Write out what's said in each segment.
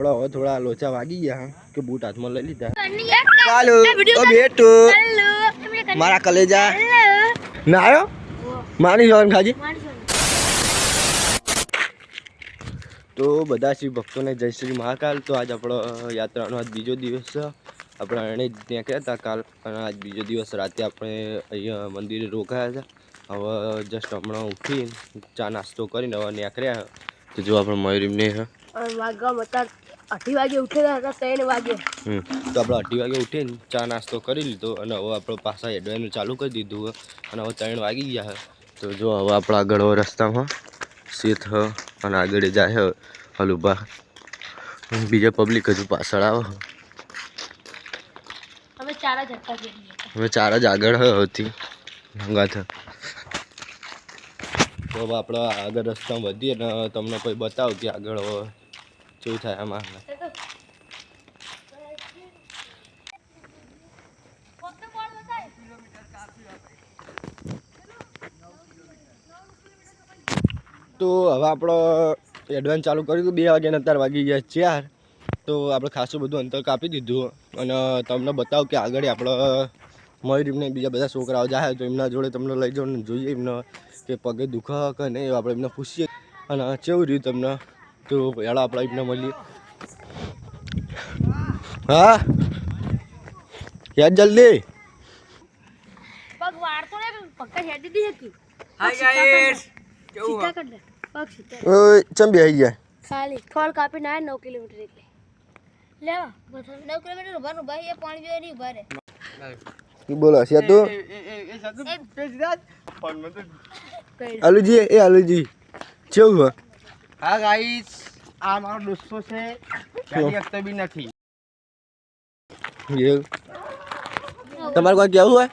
થોડા હવે થોડા લોચા વાગી ગયા કે બૂટ હાથમાં લઈ લીધા. ચાલો ઓ બેટુ મારા કલેજા. ના આવ્યો? માની જવાનું ખાજી. તો બધા શ્રી ભક્તોને જય શ્રી મહાકાલ. તો આજ આપણો યાત્રાનો આજ બીજો દિવસ છે. આપણે એને જ ત્યાં ગયા હતા કાલ અને આજ બીજો દિવસ રાતે આપણે અહીંયા મંદિરે રોકાયા હતા. હવે જસ્ટ હમણાં ઉઠી ચા નાસ્તો કરીને હવે નીકળ્યા તો જો આપણે મયુરીમને હા. વાગવા મતા અઢી વાગે ઉઠેલા હતા ત્રણ વાગે. હમ. તો આપણે અઢી વાગે ઉઠીને ચા નાસ્તો કરી લીધો અને હવે આપણે પાછા એડવાનું ચાલુ કરી દીધું અને હવે ત્રણ વાગી ગયા હે. તો જો હવે આપણા આગળ રસ્તામાં શેત હ અને આગળ જાય હલુભા. બીજા પબ્લિક હજુ પાછળ આવે હવે ચાર જ આગળ હતી હંગાથ તો હવે આપણે આગળ રસ્તામાં વધીએ અને તમને કોઈ બતાવું કે આગળ શું થાય આમાં તો હવે આપણો એડવાન્સ ચાલુ કર્યું હતું, બે વાગ્યાને અત્યારે વાગી ગયા ચાર. તો આપણે ખાસું બધું અંતર કાપી દીધું અને તમને બતાવું કે આગળ આપણે મયુરીમને બીજા બધા છોકરાઓ જાય તો એમના જોડે તમને લઈ જાઓ જોઈએ એમને કે પગે દુખે કે નહીં આપણે એમને પૂછીએ. અને કેવું રહ્યું તમને? તો હેડા આપણે એમને મળીએ હા યાદ જલ્દી પગ વાળતો ને પગ હેડી દી હતી હાય ગાઈસ સીધા કર દે પગ સીધા ઓય ચમ બેહી ગયા ખાલી થોડ કાપીને આયા નવ કિલોમીટર એટલે લેવા બધા નવ કિલોમીટર ઉભાનું ભાઈ એ પાણી પીવા નહીં ઊભા રે શું બોલો છે તું આલુજી એ આલુજી કેવું હે હા ગાઈસ આ મારો દોસ્તો છે. ગાડી હકતો બી નથી. તમારે કોઈ કેવું હોય?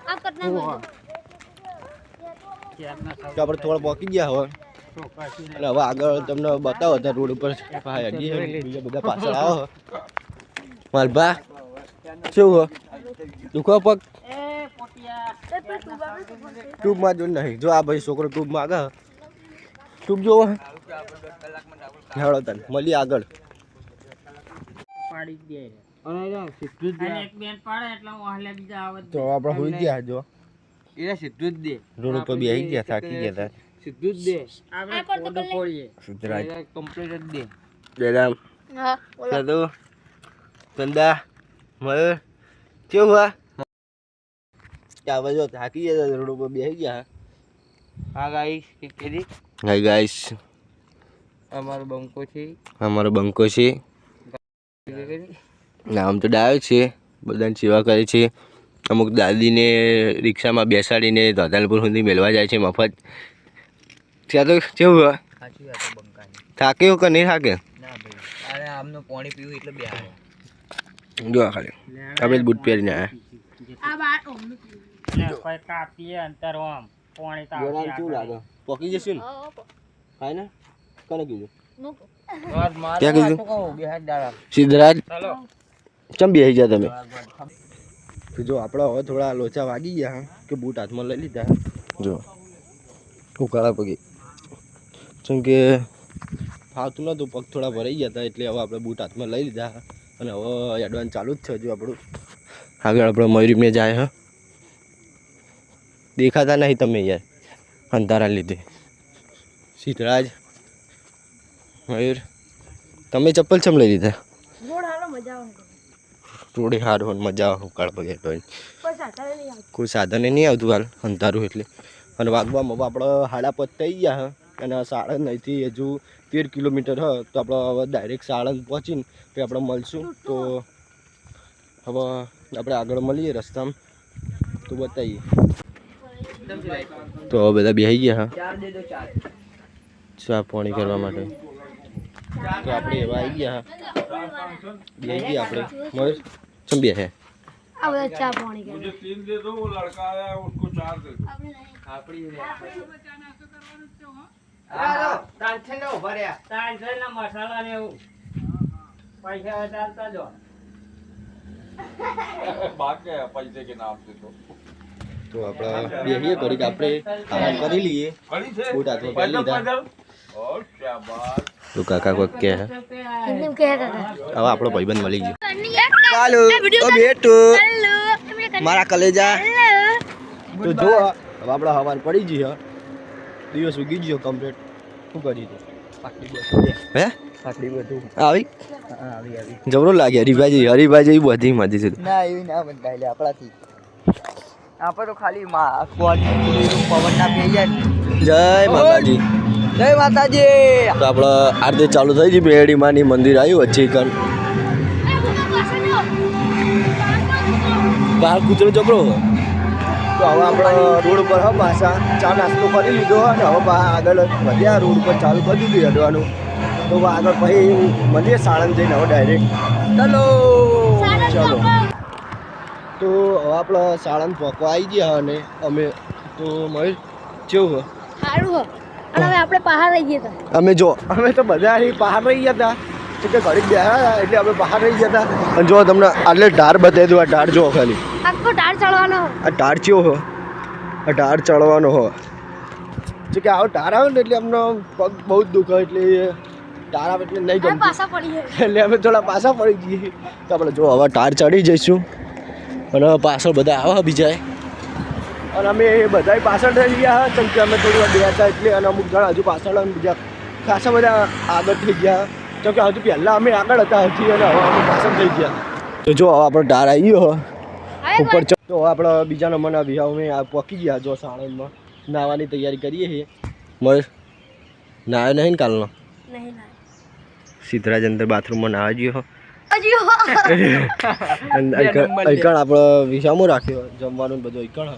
તો આપણે થોડા પહોંચી ગયા હોય. અને હવે આગળ તમને બતાવો હતા રોડ ઉપર બીજા બધા પાછળ આવો. માલભા શું હો? દુખો પગ? ટ્યુબમાં જો નહીં જો આ ભાઈ છોકરો ટ્યુબ માગે ટ્યુબ જોવો. હેળો તને મળી આગળ. પાડી દે. અને સીધું જ એક બેન પાડે એટલે હું હાલે બીજા આવે તો આપણે હોઈ ગયા જો. એ સીધું જ દે. રોડ ઉપર બી આવી ગયા થાકી ગયા તા. સીધું જ દે. આપણે કોડ ફોડીએ. સુધરાજ કમ્પ્લીટ જ દે. જયરામ હા સાધુ ચંદા. મયુર. કેવું હા? બાજુ થાકી ગયા રોડ ઉપર બેસી ગયા હા. ગાઈસ એક કેરી હાય ગાઈસ અમારો બંકો છે. અમારો બંકો છે. નામ તો ડાયો છે. બધાની સેવા કરે છે. અમુક દાદીને રિક્ષામાં બેસાડીને ધોધાલપુર સુધી મેળવા જાય છે મફત. ત્યાં તો કેવું હા સાચી વાત થાક્યો કે નહીં થાકે? આમનું પાણી પીવું એટલે બે જો ખાલી. આપણે બૂટ પહેરીને આવ્યા આ બાર ઓમનું કોઈ કાપીએ અંતર આમ પાણી જોરામ પોકી જશે ને? ખાય ને? કોને કીધું? ક્યાં કીધું? સિદ્ધરાજ? ચમ બેસી ગયા તમે? તો જો આપણા હવે થોડા લોચા વાગી ગયા હા. કે બૂટ હાથમાં લઈ લીધા જો. ઉકાળા પગી. જેમ કે ફાવતું નહોતું પગ થોડા ભરાઈ ગયા હતા એટલે હવે આપણે બૂટ હાથમાં લઈ લીધા અને હવે એડવાન્સ ચાલુ જ છે હજુ આપણું. આગળ આપણે મયુરીને જાય હા. દેખાતા નહીં તમે યાર અંધારા લીધે. સિદ્ધરાજ? મયુર તમે ચપ્પલ ચમ લઈ લીધા? થોડી અને મજા આવે કાળ પગે તો કોઈ સાધન નહીં આવતું. સાધને નહીં આવતું હાલ અંધારું એટલે. અને વાગવામાં આપણે હાડા પત થઈ ગયા હા અને સાળંદ અહીંથી હજુ તેર કિલોમીટર હ તો આપણે હવે ડાયરેક્ટ સાળંદ પહોંચીને પછી આપણે મળશું. તો હવે આપણે આગળ મળીએ રસ્તામાં. તો બતાવીએ. તો હવે બધા બેસી ગયા હા. ચા પાણી કરવા માટે. તો આપણે એવા આવી ગયા હા. બેસી ગયા આપણે. મયુર ચમ બે હે. આ બધા ચા પાણી કરે મસાલા ને એવું. પૈસા ચાલતા જો. તો. આપણે બેસીએ ઘડીક આપણે આરામ કરી લઈએ. બૂટ હાથમાં પહેરી લીધા. તો કાકા કોઈ કે હે? હિન્દી કહે કાકા હવે આપણો ભાઈબંધ મળી ગયો. ચાલો. ઓ બેટુ હેલો મારા કલેજા. તો જો હવે આપણો હવાર પડી ગયો હે. દિવસ ઉગી ગયો કમ્પ્લીટ શું કરી તું હે? આટલી બધું. આવી? આવી આવી. જબરો લાગે હરીભાઈ હરીભાઈ બધી મધી છે. ના એવી ના બનતા એટલે આપણાથી. આપણે તો ખાલી માં સ્કોટ પવન ના પી જાય જય માતાજી. જય માતાજી. તો આપણે આરતી ચાલુ થઈ ગઈ બેડી માની મંદિર આવ્યું વચ્ચે કણ બહાર કૂતરો જબરો. તો હવે આપણે રોડ ઉપર હા પાછા ચા નાસ્તો કરી લીધો અને હવે આગળ વધ્યા રોડ ઉપર ચાલુ કરી દીધું હેડવાનું તો આગળ પછી મળીએ સાણંદ જઈને હવે ડાયરેક્ટ ચલો. ચાલો. તો હવે આપણે સાણંદ પકવા આવી ગયા અને અમે. તો મળી કેવું સારું હો. અને હવે આપણે બહાર રહી ગયા હતા. અમે જો. અમે તો બધા બહાર રહી ગયા હતા. કે ઘડી બેહ્યા હતા એટલે અમે બહાર રહી ગયા હતા. અને જો તમને આટલે ઢાર બતાવી દઉં આ ઢાર જો ખાલી. આખો ઢાર ચડવાનો. આ ઢાર ચ્યો હો? આ ઢાર ચડવાનો હો. જો કે આવો ઢાર આવે ને એટલે અમને પગ બહુ જ દુખે એટલે ઢાર આવે એટલે નહીં ગમતું. પાછા પડી ગયા. એટલે અમે થોડા પાછા પડી જઈએ તો આપણે જો હવે ઢાર ચડી જઈશું. અને પાછળ બધા આવે બીજા અને અમે બધા પાછળ થઈ ગયા કેમ કે અમે થોડી વાર ગયા હતા એટલે અને અમુક જણા હજુ પાછળ અને બીજા ખાસા બધા આગળ થઈ ગયા કેમ કે હજુ પહેલાં અમે આગળ હતા હજી અને હવે અમે પાછળ થઈ ગયા તો જો હવે આપણો ઢાર આવી ગયો ઉપર તો આપણે બીજા નંબરના આ પહોંચી ગયા જો સાણંદમાં નાહવાની તૈયારી કરીએ છીએ. મસ્ત નાયો નહીં ને કાલનો? નહીં સિદ્ધરાજ અંદર બાથરૂમમાં નાવા ગયો. અને આપણો વિસામો રાખ્યો જમવાનું બધું એકણ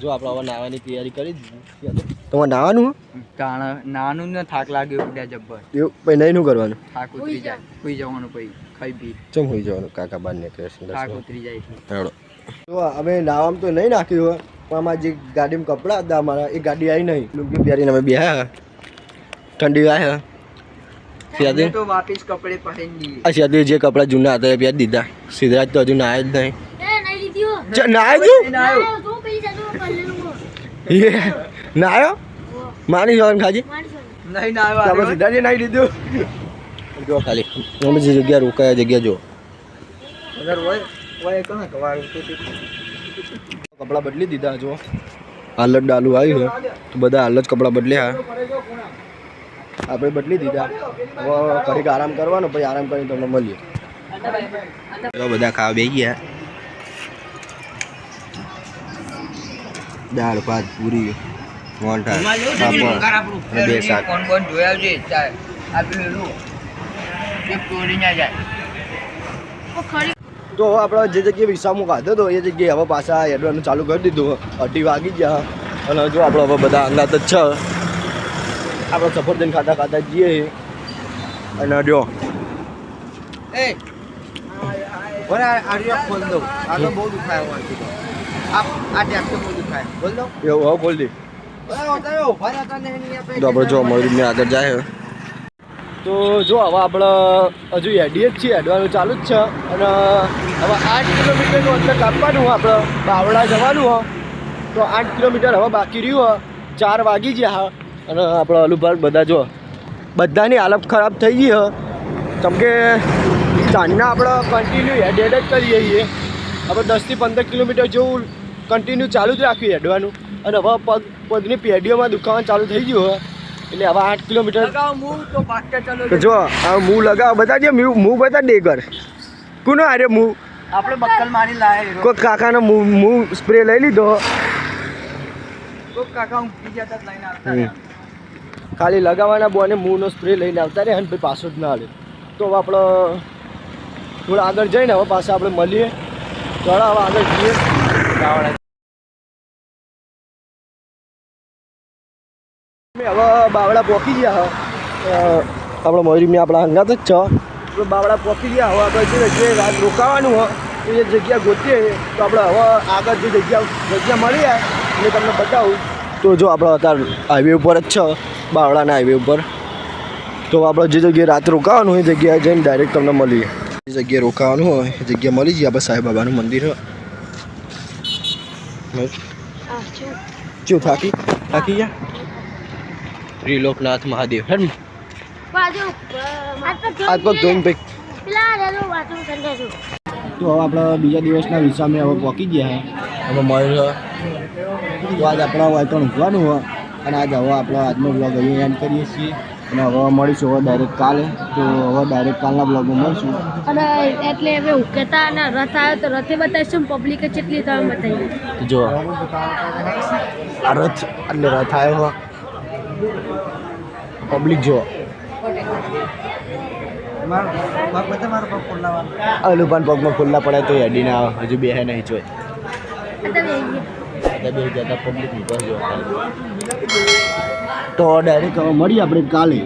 જો આપણે હવે નાવાની તૈયારી કરી દીધી. તમારે નાવાનું નાનું ને થાક લાગ્યો ઉડ્યા જબ્બર. એવું પછી નહીં નું કરવાનું? થાક ઉતરી જાય સુઈ જવાનું પછી ખાઈ પી. ચમ હોઈ જવાનું? કાકા બાર નીકળે થાક ઉતરી જાય હેડો. તો અમે નાવામાં તો નહીં નાખ્યું હોય પણ અમારા જે ગાડીમાં કપડાં હતા અમારા એ ગાડી આવી નહીં. લુંગી પહેરીને અમે બેહ્યા ઠંડી આવે સિયાદી તો વાપીસ કપડે પહેરી દઈએ આ સિયાદી જે કપડાં જૂના હતા એ પહેરી દીધા. સિદ્ધરાજ તો હજુ નાય જ નહીં. નાય ચ- નાય ના, તું પેલી જાદુ પહેલેલું હો. એ નાયો માની જવાનું ખાજી. નહીં ના તો આપણે સીધાજી નાઈ દીધું જો ખાલી. અમે જે જગ્યા રોકાયા જગ્યા જો. કપડાં બદલી દીધા જો. હાલત ડાલુ આવ્યું છે. તો બધા હાલત કપડા બદલ્યા. આપણે બદલી દીધા. હવે ઘડીક આરામ કરવાનો પછી આરામ કરીને તમને મળીએ. તો બધા ખાવા બેસી ગયા. દાળ ભાત પૂરી પાપડ અને બે શાક. કોણ કોણ જોયા છે આ પેલું ચોરી ના જાય. તો આપણે જે જગ્યાએ વિસામો ખાધો હતો એ જગ્યાએ હવે પાછા હેડવાનું ચાલુ કરી દીધું. અઢી વાગી ગયા. અને જો આપણે હવે બધા અંગાત જ છે. આપણે સફરજન ખાતા ખાતા જઈએ. અને જો. એ દો આ તો. બહુ દુખાય છે આ આ એવું હવે બોલ દે. તો આપણે જો મયુરને આગળ જાય તો જો હવે આપણે હજુ હેડીએ જ છીએ હેડવાનું ચાલુ જ છે. અને હવે આઠ કિલોમીટરનું અંતર કાપવાનું હોય આપણે બાવળા જવાનું હોય તો આઠ કિલોમીટર હવે બાકી રહ્યું હોય ચાર વાગી ગયા હા. અને આપણે અલુભાર બધા જો બધાની હાલત ખરાબ થઈ ગઈ હ. કેમ કે સાંજના આપણે કન્ટિન્યુ હેડ હેડ જ કરીએ છીએ. આપણે દસથી પંદર કિલોમીટર જેવું કન્ટિન્યુ ચાલુ જ રાખ્યું હેડવાનું અને હવે પગ પગની પેઢીઓમાં દુખાવાનું ચાલુ થઈ ગયું હોય એટલે હવે આઠ કિલોમીટર જો આ મું લગાવ બધા જે મૂ બધા દે કર કોનો આરે મૂ? આપણે બક્કલ મારી લાય કોઈ કાકાનો મું મું સ્પ્રે લઈ લીધો. કોક કાકા ઊંઘી જતા લઈને આવતા ખાલી લગાવવાના બોને મૂનો સ્પ્રે લઈને આવતા રહે અને પછી પાછો જ ના આવે તો હવે આપણે થોડા આગળ જઈને હવે પાછા આપણે મળીએ. ચાલો હવે આગળ જઈએ. હવે બાવળા પહોંચી ગયા આપણે મયુરીને આપણા અંગાત જ છે. તો બાવળા પહોંચી ગયા હવે આપણે જે રાત રોકાવાનું હોય તો એ જગ્યા ગોતીએ તો આપણે હવે આગળ જે જગ્યા જગ્યા મળી જાય એટલે તમને બતાવું. તો જો આપણે અત્યારે હાઈવે ઉપર જ છે બાવળાના હાઈવે ઉપર. તો આપણે જે જગ્યાએ રાત રોકાવાનું હોય એ જગ્યાએ જઈને ડાયરેક્ટ તમને મળીએ. જે જગ્યાએ રોકાવાનું હોય એ જગ્યા મળી જઈએ આપણે સાંઈ બાબાનું મંદિર હોય. આ થાકી થાકી ગયા? ત્રિલોકનાથ મહાદેવ હે બાજુ આ તો આ પગ ધોઈને તો હવે આપણે બીજા દિવસના વિસામે હવે પહોંચી ગયા હવે મળ્યો તો આજ આપણે વાયતણ ઊંઘવાનું હોય. અને આજ હવે આપણે આજનો બ્લોગ અહીંયા એન્ડ કરીએ છીએ. અને હવે મળીશું હવે ડાયરેક્ટ કાલે. તો હવે ડાયરેક્ટ કાલના બ્લોગમાં મળશું. અને એટલે હવે ઉકેતા અને રથ આવ્યો તો રથે બતાવીશું પબ્લિકે કેટલી તમે બતાવી. જો આ રથ એટલે રથ આવ્યો. હોય પબ્લિક જો અનુપાન પગમાં ખુલ્લા પડે તો અડી ના આવે. હજુ બે નહીં જોઈ તમે બે જતા પબ્લિક નીકળ તો ડાયરેક્ટ મળીએ આપણે કાલે.